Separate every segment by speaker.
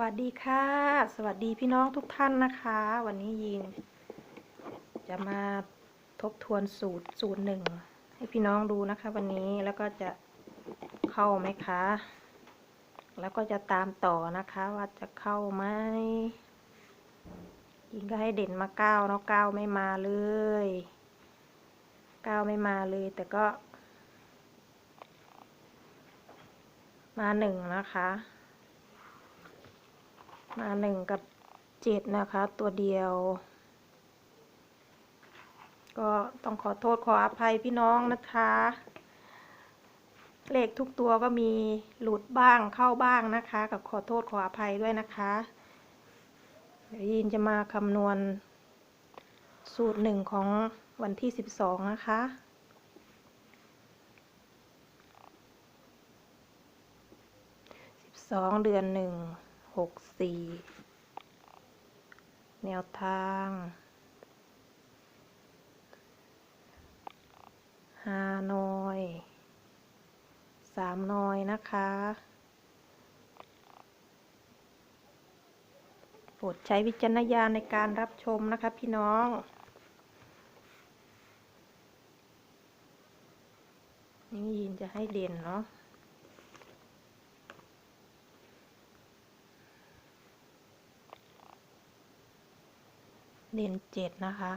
Speaker 1: วัสดีค่ะ สวัสดีพี่น้องทุกท่านนะคะ วันนี้ยิน จะมาทบทวนสูตรสูตรหนึ่งให้พี่น้องดูนะคะ วันนี้แล้วก็จะเข้าไหมคะ แล้วก็จะตามต่อนะคะ ว่าจะเข้าไหมยิงก็ให้เด่นมาเก้าเนาะเก้าไม่มาเลยเก้าไม่มาเลย แต่ก็ มาหนึ่งนะคะ มาหนึ่งกับเจ็ดนะคะ ตัวเดียว ก็ต้องขอโทษขออภัยพี่น้องนะคะ เลขทุกตัวก็มีหลุดบ้างเข้าบ้างนะคะ กับขอโทษขออภัยด้วยนะคะเดี๋ยวยินจะมาคำนวณสูตรหนึ่งของวันที่สิบสองนะคะสิบสองเดือนหนึ่ง หกสี่แนวทางฮานอยสามนอยนะคะโปรดใช้วิจารณญาณในการรับชมนะคะพี่น้องนี่ยินจะให้เด่นเนาะ เด่นเจ็ดนะคะ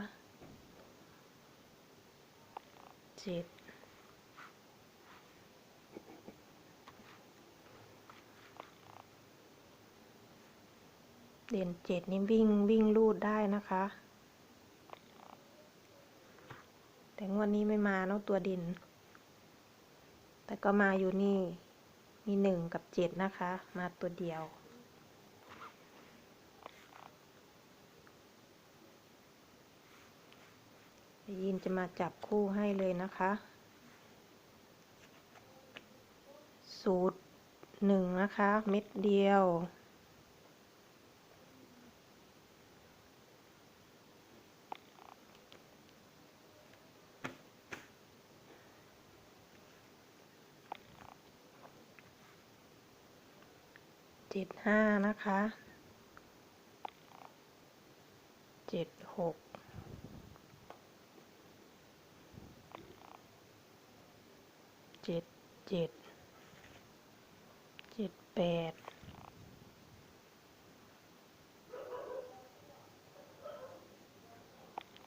Speaker 1: เจ็ดเด่นเจ็ดนี่วิ่งวิ่งลูดได้นะคะ แต่งวดนี้ไม่มาเนาะตัวเด่นแต่ก็มาอยู่นี่ มีหนึ่งกับเจ็ดนะคะ มาตัวเดียว ยินจะมาจับคู่ให้เลยนะคะสูตรหนึ่งนะคะ เม็ดเดียว เจ็ดห้านะคะ เจ็ดหก เจ็ดเจ็ดเจ็ดแปด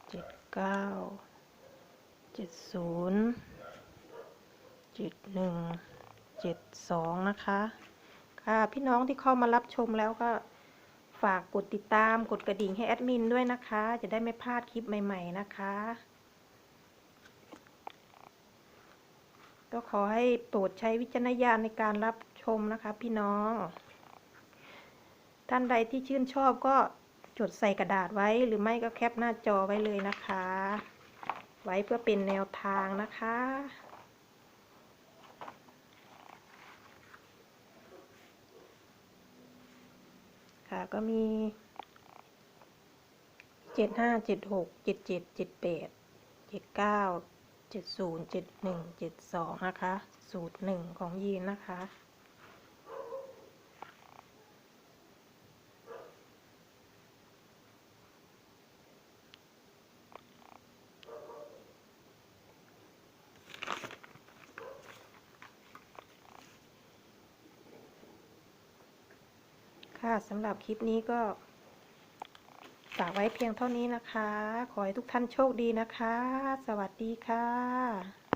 Speaker 1: เจ็ดเก้าเจ็ดศูนย์เจ็ดหนึ่งเจ็ดสองนะคะ ค่ะพี่น้องที่เข้ามารับชมแล้วก็ฝากกดติดตามกดกระดิ่งให้แอดมินด้วยนะคะ จะได้ไม่พลาดคลิปใหม่ ๆ นะคะ ก็ขอให้โปรดใช้วิจารณญาณในการรับชมนะคะพี่น้อง ท่านใดที่ชื่นชอบก็จดใส่กระดาษไว้หรือไม่ก็แคปหน้าจอไว้เลยนะคะ ไว้เพื่อเป็นแนวทางนะคะ ค่ะก็มีเจ็ดห้าเจ็ดหกเจ็ดเจ็ดเจ็ดแปดเจ็ดเก้า เจ็ดศูนย์เจ็ดหนึ่งเจ็ดสองนะคะ สูตรหนึ่งของยีนนะคะค่ะสำหรับคลิปนี้ก็ ฝากไว้เพียงเท่านี้นะคะ ขอให้ทุกท่านโชคดีนะคะ สวัสดีค่ะ